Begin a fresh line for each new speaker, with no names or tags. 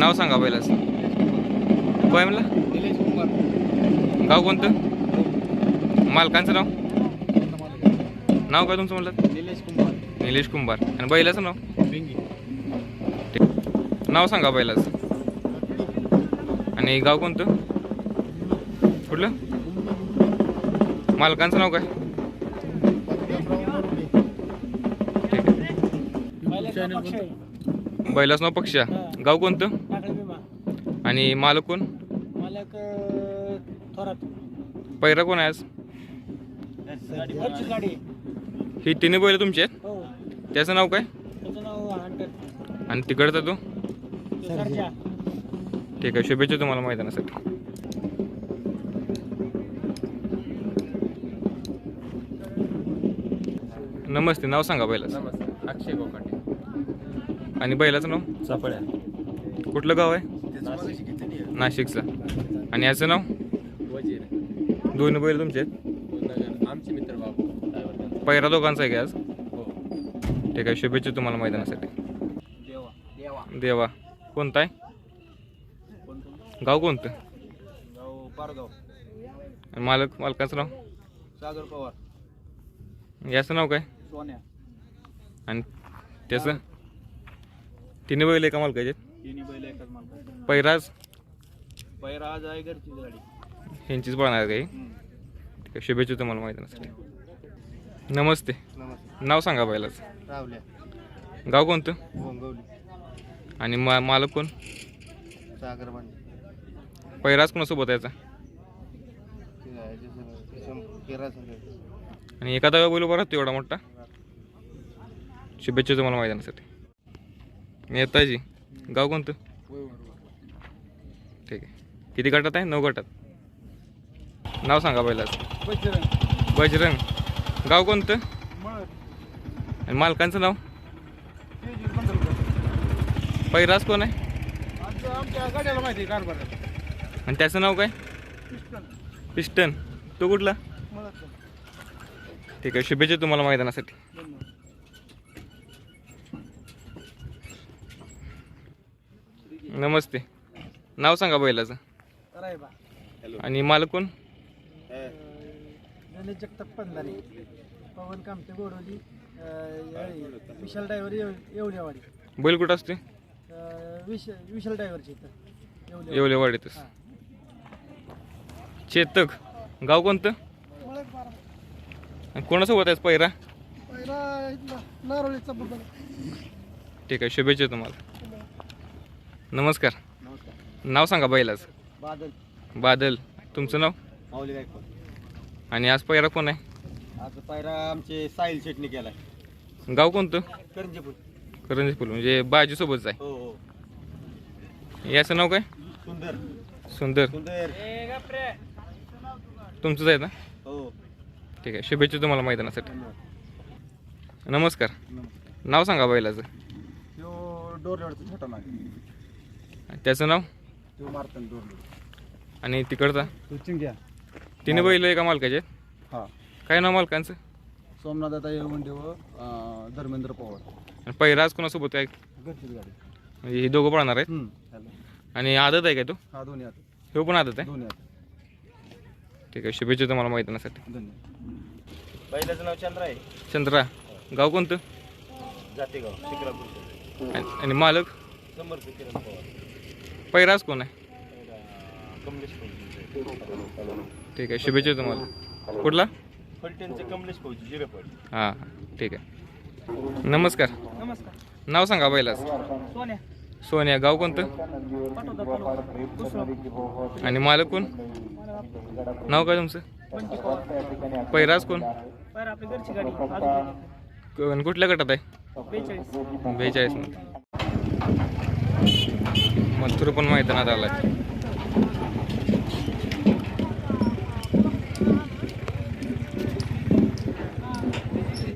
नाव सांगा बैलाच काय म्हणला? गाव कोणतं? मालकांचं नाव? नाव काय तुमचं म्हणलं?
निलेश कुमार
निलेश कुंभार. आणि बैलाचं नाव?
बिंगी
नाव सांगा बैलाचं. आणि गाव कोणतं? कुठलं? मालकांचं नाव काय? ठीक बैलाचं नाव पक्षा गाव कोणतं? आणि मालक कोण?
मालक थोरात.
पैरा कोण आहे आज. ही तिन्ही बैल तुमचे आहेत?
हो.
त्याचं नाव काय?
त्याचं नाव हंटर.
आणि तिकडचा तो? ठीक आहे शुभेच्छा तुम्हाला मैदानासाठी. नमस्ते नाव सांगा बैलाचं.
नमस्ते अक्षय गोकाटे.
आणि बैलाचं नाव?
चापळ्या.
कुठलं गाव आहे? नाशिकचं. आणि याचं नाव? दोन बैल तुमचे आहेत?
आमचे मित्र बाबू.
पैरा दोघांचा आहे की आज?
हो.
ठीक आहे शुभेच्छा तुम्हाला मैदानासाठी.
देवा. देवा
देवा कोणता आहे? गाव कोणतं?
गाव पारगाव
आणि मालक मालकाचं नाव?
सागर पवार.
याचं नाव काय?
सोन्या.
आणि त्याचं? तिन्ही बैल एका मालकाचे
तिन्ही बैल एकच मालक
पैराज?
पैरा आज आहे घरचीच गाडी.
यांचीच पळणार काही? ठीक आहे शुभेच्छा तुम्हाला मैदानासाठी नमस्ते.
नमस्ते.
नाव सांगा बैलाचं.
रावल्या.
गाव कोणतं?
गोंगवली.
आणि मा मालक कोण?
सागर पाणी
पैराज कोणासोबत यायचा
केरा
आणि एखादा बैल उभा राहतो एवढा मोठा? शुभेच्छा तुम्हाला मैदानासाठी नेताजी. गाव कोणतं? ठीक आहे. किती गटात आहे? नऊ गटात. नाव सांगा बैलाचं बजरंग. गाव कोणतं? आणि मालकांचं नाव? पैराज कोण आहे?
माहिती
आणि त्याचं नाव काय? पिस्टन तो कुठला? ठीक आहे. शुभेच्छा तुम्हाला मैदानासाठी. नमस्ते. नाव सांगा बैलाचं. आणि मालक कोण
गणेश जगताप पंधारे. पवन कामते अं, याळे, विशाल ड्रायव्हर येवलेवाडी.
बैल कुठं असते
अं, विश विशाल ड्रायव्हरची इथं. येवले
येवलेवाडीतच. चेतक. गाव कोणतं? आणि कोणासोबत आहे पैरा?
नारोळीचा
ठीक आहे शुभेच्छा तुम्हाला. नमस्कार. नाव सांगा बैलाचं.
बादल.
बादल. तुमचं नाव?
माऊली गायकवाड.
आणि आज पैरा कोण आहे?
आज पायरा आमचे साहिल शेटणी केलाय.
गाव कोणतं?
करंजीपूर.
करंजी फुल म्हणजे बाजूसोबतच आहे.
हो हो.
याचं नाव काय?
सुंदर.
सुंदर.
सुंदर.
तुमचंच आहे ना?
हो.
ठीक आहे शुभेच्छा तुम्हाला मैदानासाठी.
धन्यवाद.
नमस्कार. नाव सांगा बैलाचं.
तो डोरलेवरचा छोटा नाग
आणि त्याचं नाव?
तो मारतन डोरलेवर
आणि तिकडचा?
तो चिंग्या.
तिन्ही बैल एका मालकाचे? आहेत
हा.
काय नाव मालकांचं?
सोमनाथ आता येवंडे व धर्मेंद्र पवार.
आणि पहिला आज कोणासोबत काय
घरचीच गाडी.
म्हणजे हे दोघं पळणार आहेत?
हॅलो
आणि आदत आहे काय तो?
हा दोन्ही आता
हे पण आदत आहे?
दोन्ही आता
ठीक आहे शुभेच्छा तुम्हाला मैदानासाठी.
धन्यवाद. बैलाचं नाव चंद्र आहे.
चंद्रा गाव कोणतं?
जातेगाव शिक्रापूर.
आणि आणि मालक?
समर्थ किरण पवार.
पैराज कोण आहे?
कमलेश
ठीक आहे शुभेच्छा तुम्हाला. कुठला?
फलटणचे कमलेश फौजी जिरेपड.
हां हां ठीक आहे. नमस्कार.
नमस्कार.
नाव सांगा बैलाच
सोन्या.
सोनिया गाव कोणतं?
पाठवता तालुका दुसरं.
आणि मालक कोण? नाव काय तुमचं?
बंटी पवार
पैराज कोण?
पायर आपली घरची गाडी. अजून
क- आणि कुठल्या गटात आहे?
बेचाळीस.
बेचाळीसमध्ये. मथुर पण नाही आलाय.